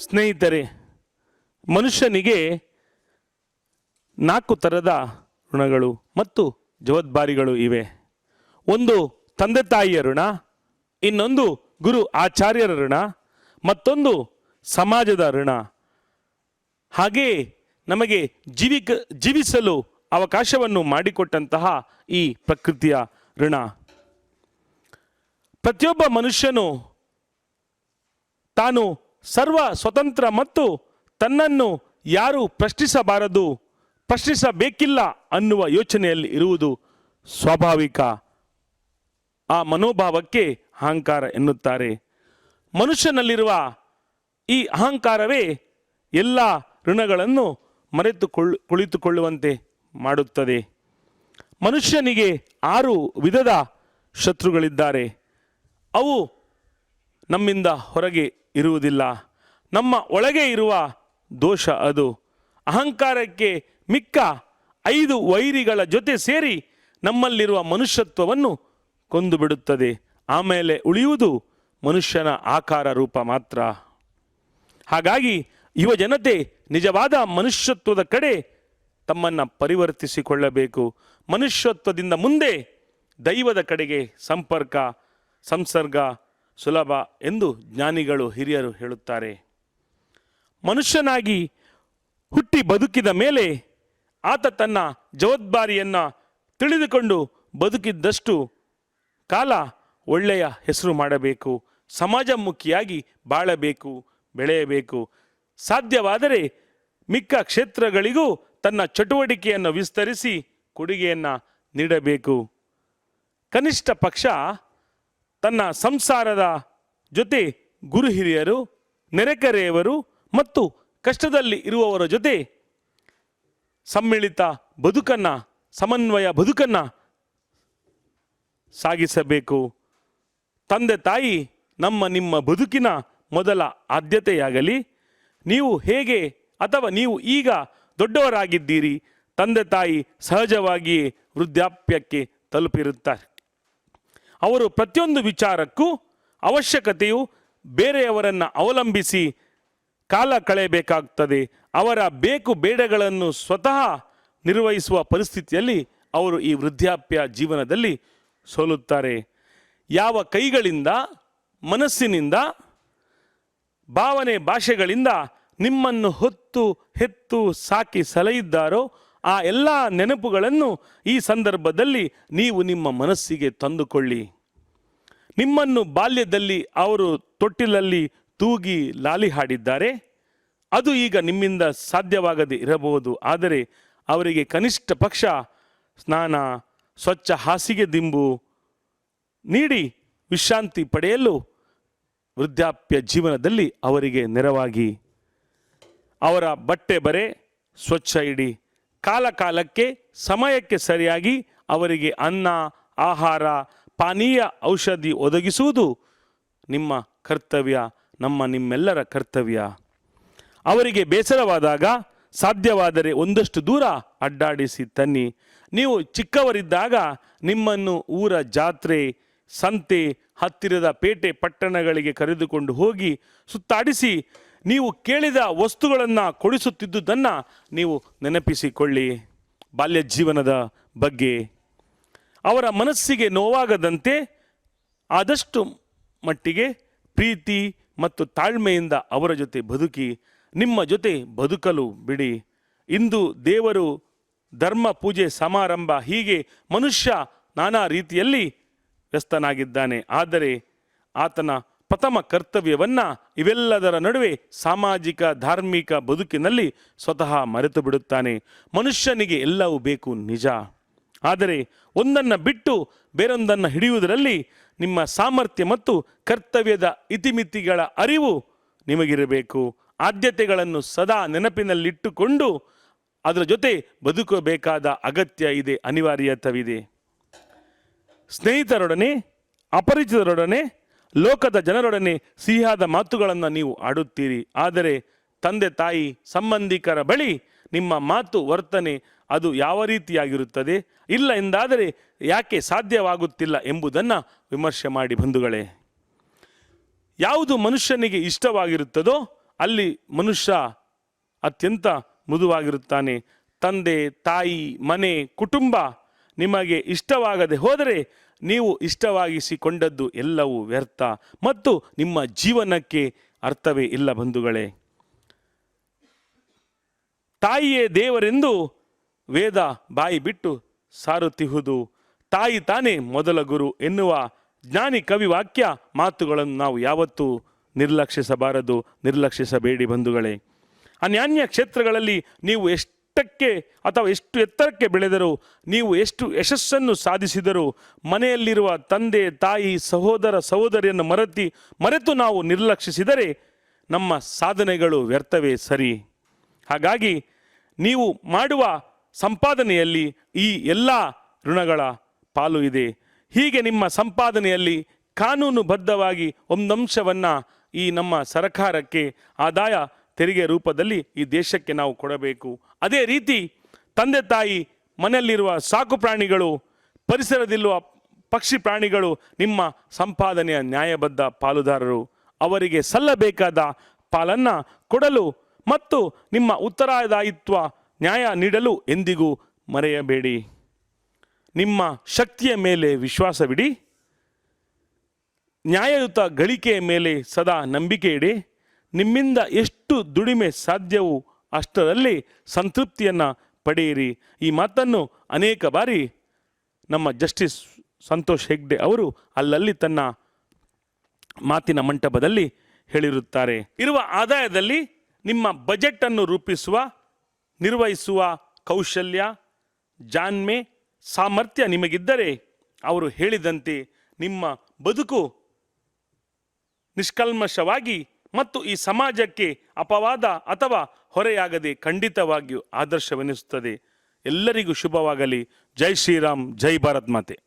ಸ್ನೇಹಿತರೆ, ಮನುಷ್ಯನಿಗೆ ನಾಲ್ಕು ಥರದ ಋಣಗಳು ಮತ್ತು ಜವಾಬ್ದಾರಿಗಳು ಇವೆ. ಒಂದು ತಂದೆ ತಾಯಿಯ ಋಣ, ಇನ್ನೊಂದು ಗುರು ಆಚಾರ್ಯರ ಋಣ, ಮತ್ತೊಂದು ಸಮಾಜದ ಋಣ. ಹಾಗೆಯೇ ನಮಗೆ ಜೀವಿಕ, ಜೀವಿಸಲು ಅವಕಾಶವನ್ನು ಮಾಡಿಕೊಟ್ಟಂತಹ ಈ ಪ್ರಕೃತಿಯ ಋಣ. ಪ್ರತಿಯೊಬ್ಬ ಮನುಷ್ಯನು ತಾನು ಸರ್ವ ಸ್ವತಂತ್ರ ಮತ್ತು ತನ್ನನ್ನು ಯಾರು ಪ್ರಶ್ನಿಸಬಾರದು, ಪ್ರಶ್ನಿಸಬೇಕಿಲ್ಲ ಅನ್ನುವ ಯೋಚನೆಯಲ್ಲಿ ಇರುವುದು ಸ್ವಾಭಾವಿಕ. ಆ ಮನೋಭಾವಕ್ಕೆ ಅಹಂಕಾರ ಎನ್ನುತ್ತಾರೆ. ಮನುಷ್ಯನಲ್ಲಿರುವ ಈ ಅಹಂಕಾರವೇ ಎಲ್ಲ ಋಣಗಳನ್ನು ಮರೆತುಕೊಳ್ಳ, ಕುಳಿತುಕೊಳ್ಳುವಂತೆ ಮಾಡುತ್ತದೆ. ಮನುಷ್ಯನಿಗೆ ಆರು ವಿಧದ ಶತ್ರುಗಳಿದ್ದಾರೆ. ಅವು ನಮ್ಮಿಂದ ಹೊರಗೆ ಇರುವುದಿಲ್ಲ. ನಮ್ಮ ಒಳಗೆ ಇರುವ ದೋಷ ಅದು. ಅಹಂಕಾರಕ್ಕೆ ಮಿಕ್ಕ ಐದು ವೈರಿಗಳ ಜೊತೆ ಸೇರಿ ನಮ್ಮಲ್ಲಿರುವ ಮನುಷ್ಯತ್ವವನ್ನು ಕೊಂದು ಬಿಡುತ್ತದೆ ಆಮೇಲೆ ಉಳಿಯುವುದು ಮನುಷ್ಯನ ಆಕಾರ ರೂಪ ಮಾತ್ರ. ಹಾಗಾಗಿ ಯುವ ಜನತೆ ನಿಜವಾದ ಮನುಷ್ಯತ್ವದ ಕಡೆ ತಮ್ಮನ್ನು ಪರಿವರ್ತಿಸಿಕೊಳ್ಳಬೇಕು. ಮನುಷ್ಯತ್ವದಿಂದ ಮುಂದೆ ದೈವದ ಕಡೆಗೆ ಸಂಪರ್ಕ, ಸಂಸರ್ಗ ಸುಲಭ ಎಂದು ಜ್ಞಾನಿಗಳು ಹಿರಿಯರು ಹೇಳುತ್ತಾರೆ. ಮನುಷ್ಯನಾಗಿ ಹುಟ್ಟಿ ಬದುಕಿದ ಮೇಲೆ ಆತ ತನ್ನ ಜವಾಬ್ದಾರಿಯನ್ನು ತಿಳಿದುಕೊಂಡು ಬದುಕಿದ್ದಷ್ಟು ಕಾಲ ಒಳ್ಳೆಯ ಹೆಸರು ಮಾಡಬೇಕು, ಸಮಾಜಮುಖಿಯಾಗಿ ಬಾಳಬೇಕು, ಬೆಳೆಯಬೇಕು. ಸಾಧ್ಯವಾದರೆ ಮಿಕ್ಕ ಕ್ಷೇತ್ರಗಳಿಗೂ ತನ್ನ ಚಟುವಟಿಕೆಯನ್ನು ವಿಸ್ತರಿಸಿ ಕೊಡುಗೆಯನ್ನು ನೀಡಬೇಕು. ಕನಿಷ್ಠ ಪಕ್ಷ ತನ್ನ ಸಂಸಾರದ ಜೊತೆ ಗುರು ಹಿರಿಯರು ನೆರೆಕರೆಯವರು ಮತ್ತು ಕಷ್ಟದಲ್ಲಿ ಇರುವವರ ಜೊತೆ ಸಮ್ಮಿಳಿತ ಬದುಕನ್ನು, ಸಮನ್ವಯ ಬದುಕನ್ನು ಸಾಗಿಸಬೇಕು. ತಂದೆ, ತಾಯಿ, ನಮ್ಮ ನಿಮ್ಮ ಬದುಕಿನ ಮೊದಲ ಆದ್ಯತೆಯಾಗಲಿ. ನೀವು ಹೇಗೆ ಅಥವಾ ನೀವು ಈಗ ದೊಡ್ಡವರಾಗಿದ್ದೀರಿ? ತಂದೆ, ತಾಯಿ ಸಹಜವಾಗಿಯೇ ವೃದ್ಧಾಪ್ಯಕ್ಕೆ ತಲುಪಿರುತ್ತಾರೆ. ಅವರು ಪ್ರತಿಯೊಂದು ವಿಚಾರಕ್ಕೂ ಅವಶ್ಯಕತೆಯು ಬೇರೆಯವರನ್ನು ಅವಲಂಬಿಸಿ ಕಾಲ ಕಳೆಯಬೇಕಾಗ್ತದೆ. ಅವರ ಬೇಕು ಬೇಡಗಳನ್ನು ಸ್ವತಃ ನಿರ್ವಹಿಸುವ ಪರಿಸ್ಥಿತಿಯಲ್ಲಿ ಅವರು ಈ ವೃದ್ಧಾಪ್ಯ ಜೀವನದಲ್ಲಿ ಸೋಲುತ್ತಾರೆ. ಯಾವ ಕೈಗಳಿಂದ, ಮನಸ್ಸಿನಿಂದ, ಭಾವನೆ ಭಾಷೆಗಳಿಂದ ನಿಮ್ಮನ್ನು ಹೊತ್ತು, ಹೆತ್ತು, ಸಾಕಿ ಸಲಹಿದ್ದಾರೋ ಆ ಎಲ್ಲ ನೆನಪುಗಳನ್ನು ಈ ಸಂದರ್ಭದಲ್ಲಿ ನೀವು ನಿಮ್ಮ ಮನಸ್ಸಿಗೆ ತಂದುಕೊಳ್ಳಿ. ನಿಮ್ಮನ್ನು ಬಾಲ್ಯದಲ್ಲಿ ಅವರು ತೊಟ್ಟಿಲಲ್ಲಿ ತೂಗಿ ಲಾಲಿ ಹಾಡಿದ್ದಾರೆ. ಅದು ಈಗ ನಿಮ್ಮಿಂದ ಸಾಧ್ಯವಾಗದೆ ಇರಬಹುದು. ಆದರೆ ಅವರಿಗೆ ಕನಿಷ್ಠ ಪಕ್ಷ, ಸ್ನಾನ, ಸ್ವಚ್ಛ ಹಾಸಿಗೆ ದಿಂಬು ನೀಡಿ ವಿಶ್ರಾಂತಿ ಪಡೆಯಲು ವೃದ್ಧಾಪ್ಯ ಜೀವನದಲ್ಲಿ ಅವರಿಗೆ ನೆರವಾಗಿ. ಅವರ ಬಟ್ಟೆ ಬರೆ, ಸ್ವಚ್ಛ ಇಡಿ. ಕಾಲ ಕಾಲಕ್ಕೆ ಸಮಯಕ್ಕೆ ಸರಿಯಾಗಿ ಅವರಿಗೆ ಅನ್ನ, ಆಹಾರ, ಪಾನೀಯ, ಔಷಧಿ ಒದಗಿಸುವುದು ನಿಮ್ಮ ಕರ್ತವ್ಯ, ನಮ್ಮ ನಿಮ್ಮೆಲ್ಲರ ಕರ್ತವ್ಯ. ಅವರಿಗೆ ಬೇಸರವಾದಾಗ ಸಾಧ್ಯವಾದರೆ ಒಂದಷ್ಟು ದೂರ ಅಡ್ಡಾಡಿಸಿ ತನ್ನಿ. ನೀವು ಚಿಕ್ಕವರಿದ್ದಾಗ ನಿಮ್ಮನ್ನು ಊರ ಜಾತ್ರೆ, ಸಂತೆ, ಹತ್ತಿರದ ಪೇಟೆ ಪಟ್ಟಣಗಳಿಗೆ ಕರೆದುಕೊಂಡು ಹೋಗಿ ಸುತ್ತಾಡಿಸಿ ನೀವು ಕೇಳಿದ ವಸ್ತುಗಳನ್ನು ಕೊಡಿಸುತ್ತಿದ್ದುದನ್ನು ನೀವು ನೆನಪಿಸಿಕೊಳ್ಳಿ. ಬಾಲ್ಯ ಜೀವನದ ಬಗ್ಗೆ. ಅವರ ಮನಸ್ಸಿಗೆ ನೋವಾಗದಂತೆ ಆದಷ್ಟು ಮಟ್ಟಿಗೆ ಪ್ರೀತಿ ಮತ್ತು ತಾಳ್ಮೆಯಿಂದ ಅವರ ಜೊತೆ ಬದುಕಿ, ನಿಮ್ಮ ಜೊತೆ ಬದುಕಲು ಬಿಡಿ. ಇಂದು ದೇವರು ಧರ್ಮ ಪೂಜೆ ಸಮಾರಂಭ ಹೀಗೆ ಮನುಷ್ಯ ನಾನಾ ರೀತಿಯಲ್ಲಿ ವ್ಯಸ್ತನಾಗಿದ್ದಾನೆ. ಆದರೆ ಆತನ ಪ್ರಥಮ ಕರ್ತವ್ಯವನ್ನ ಇವೆಲ್ಲದರ ನಡುವೆ ಸಾಮಾಜಿಕ, ಧಾರ್ಮಿಕ ಬದುಕಿನಲ್ಲಿ ಸ್ವತಃ ಮರೆತು ಬಿಡುತ್ತಾನೆ. ಮನುಷ್ಯನಿಗೆ ಎಲ್ಲವೂ ಬೇಕು ನಿಜ. ಆದರೆ ಒಂದನ್ನು ಬಿಟ್ಟು ಬೇರೊಂದನ್ನು ಹಿಡಿಯುವುದರಲ್ಲಿ ನಿಮ್ಮ ಸಾಮರ್ಥ್ಯ ಮತ್ತು ಕರ್ತವ್ಯದ ಇತಿಮಿತಿಗಳ ಅರಿವು ನಿಮಗಿರಬೇಕು. ಆದ್ಯತೆಗಳನ್ನು ಸದಾ ನೆನಪಿನಲ್ಲಿಟ್ಟುಕೊಂಡು ಅದರ ಜೊತೆ ಬದುಕಬೇಕಾದ ಅಗತ್ಯ ಇದೆ, ಅನಿವಾರ್ಯತವಿದೆ. ಸ್ನೇಹಿತರೊಡನೆ, ಅಪರಿಚಿತರೊಡನೆ ಲೋಕದ ಜನರೊಡನೆ ಸಿಹಿಯಾದ ಮಾತುಗಳನ್ನು ನೀವು ಆಡುತ್ತೀರಿ. ಆದರೆ ತಂದೆ ತಾಯಿ ಸಂಬಂಧಿಕರ ಬಳಿ ನಿಮ್ಮ ಮಾತು ವರ್ತನೆ ಅದು ಯಾವ ರೀತಿಯಾಗಿರುತ್ತದೆ? ಇಲ್ಲ ಎಂದಾದರೆ ಯಾಕೆ ಸಾಧ್ಯವಾಗುತ್ತಿಲ್ಲ ಎಂಬುದನ್ನು ವಿಮರ್ಶೆ ಮಾಡಿ ಬಂಧುಗಳೇ. ಯಾವುದು ಮನುಷ್ಯನಿಗೆ ಇಷ್ಟವಾಗಿರುತ್ತದೋ ಅಲ್ಲಿ ಮನುಷ್ಯ ಅತ್ಯಂತ ಮೃದುವಾಗಿರುತ್ತಾನೆ. ತಂದೆ, ತಾಯಿ, ಮನೆ, ಕುಟುಂಬ ನಿಮಗೆ ಇಷ್ಟವಾಗದೆ ಹೋದರೆ ನೀವು ಇಷ್ಟವಾಗಿಸಿಕೊಂಡದ್ದು ಎಲ್ಲವೂ ವ್ಯರ್ಥ ಮತ್ತು ನಿಮ್ಮ ಜೀವನಕ್ಕೆ ಅರ್ಥವೇ ಇಲ್ಲ ಬಂಧುಗಳೇ. ತಾಯಿಯೇ ದೇವರೆಂದು ವೇದ ಬಾಯಿ ಬಿಟ್ಟು ಸಾರುತ್ತಿಹುದು. ತಾಯಿ ತಾನೇ ಮೊದಲ ಗುರು ಎನ್ನುವ ಜ್ಞಾನಿ ಕವಿ ವಾಕ್ಯ ಮಾತುಗಳನ್ನು ನಾವು ಯಾವತ್ತೂ ನಿರ್ಲಕ್ಷಿಸಬಾರದು, ನಿರ್ಲಕ್ಷಿಸಬೇಡಿ ಬಂಧುಗಳೇ. ಅನ್ಯಾನ್ಯ ಕ್ಷೇತ್ರಗಳಲ್ಲಿ ನೀವು ಎಷ್ಟಕ್ಕೆ ಅಥವಾ ಎಷ್ಟು ಎತ್ತರಕ್ಕೆ ಬೆಳೆದರೂ ನೀವು ಎಷ್ಟು ಯಶಸ್ಸನ್ನು ಸಾಧಿಸಿದರೂ ಮನೆಯಲ್ಲಿರುವ ತಂದೆ, ತಾಯಿ, ಸಹೋದರ, ಸಹೋದರಿಯನ್ನು ಮರೆತಿ, ಮರೆತು ನಾವು ನಿರ್ಲಕ್ಷಿಸಿದರೆ ನಮ್ಮ ಸಾಧನೆಗಳು ವ್ಯರ್ಥವೇ ಸರಿ. ಹಾಗಾಗಿ ನೀವು ಮಾಡುವ ಸಂಪಾದನೆಯಲ್ಲಿ ಈ ಎಲ್ಲ ಋಣಗಳ ಪಾಲು ಇದೆ. ಹೀಗೆ ನಿಮ್ಮ ಸಂಪಾದನೆಯಲ್ಲಿ ಕಾನೂನುಬದ್ಧವಾಗಿ ಒಂದಂಶವನ್ನು ಈ ನಮ್ಮ ಸರಕಾರಕ್ಕೆ, ಆದಾಯ ತೆರಿಗೆ ರೂಪದಲ್ಲಿ ಈ ದೇಶಕ್ಕೆ ನಾವು ಕೊಡಬೇಕು. ಅದೇ ರೀತಿ ತಂದೆ ತಾಯಿ ಮನೆಯಲ್ಲಿರುವ ಸಾಕು ಪ್ರಾಣಿಗಳು, ಪರಿಸರದಲ್ಲಿರುವ ಪಕ್ಷಿ ಪ್ರಾಣಿಗಳು ನಿಮ್ಮ ಸಂಪಾದನೆಯ ನ್ಯಾಯಬದ್ಧ ಪಾಲುದಾರರು. ಅವರಿಗೆ ಸಲ್ಲಬೇಕಾದ ಪಾಲನ್ನು ಕೊಡಲು ಮತ್ತು ನಿಮ್ಮ ಉತ್ತರದಾಯಿತ್ವ ನ್ಯಾಯ ನೀಡಲು ಎಂದಿಗೂ ಮರೆಯಬೇಡಿ. ನಿಮ್ಮ ಶಕ್ತಿಯ ಮೇಲೆ ವಿಶ್ವಾಸವಿಡಿ. ನ್ಯಾಯಯುತ ಗಳಿಕೆಯ ಮೇಲೆ ಸದಾ ನಂಬಿಕೆ ಇಡಿ. ನಿಮ್ಮಿಂದ ಎಷ್ಟು ದುಡಿಮೆ ಸಾಧ್ಯವೋ ಅಷ್ಟರಲ್ಲಿ ಸಂತೃಪ್ತಿಯನ್ನು ಪಡೆಯಿರಿ. ಈ ಮಾತನ್ನು ಅನೇಕ ಬಾರಿ ನಮ್ಮ ಜಸ್ಟಿಸ್ ಸಂತೋಷ್ ಹೆಗ್ಡೆ ಅವರು ಅಲ್ಲಲ್ಲಿ ತನ್ನ ಮಾತಿನ ಮಂಟಪದಲ್ಲಿ ಹೇಳಿರುತ್ತಾರೆ. ಇರುವ ಆದಾಯದಲ್ಲಿ ನಿಮ್ಮ ಬಜೆಟನ್ನು ರೂಪಿಸುವ, ನಿರ್ವಹಿಸುವ ಕೌಶಲ್ಯ, ಜಾಣ್ಮೆ, ಸಾಮರ್ಥ್ಯ ನಿಮಗಿದ್ದರೆ ಅವರು ಹೇಳಿದಂತೆ ನಿಮ್ಮ ಬದುಕು ನಿಷ್ಕಲ್ಮಶವಾಗಿ ಮತ್ತು ಈ ಸಮಾಜಕ್ಕೆ ಅಪವಾದ ಅಥವಾ ಹೊರೆಯಾಗದೆ ಖಂಡಿತವಾಗಿಯೂ ಆದರ್ಶವೆನಿಸುತ್ತದೆ. ಎಲ್ಲರಿಗೂ ಶುಭವಾಗಲಿ. ಜೈ ಶ್ರೀರಾಮ್, ಜೈ ಭಾರತ್ ಮಾತೆ.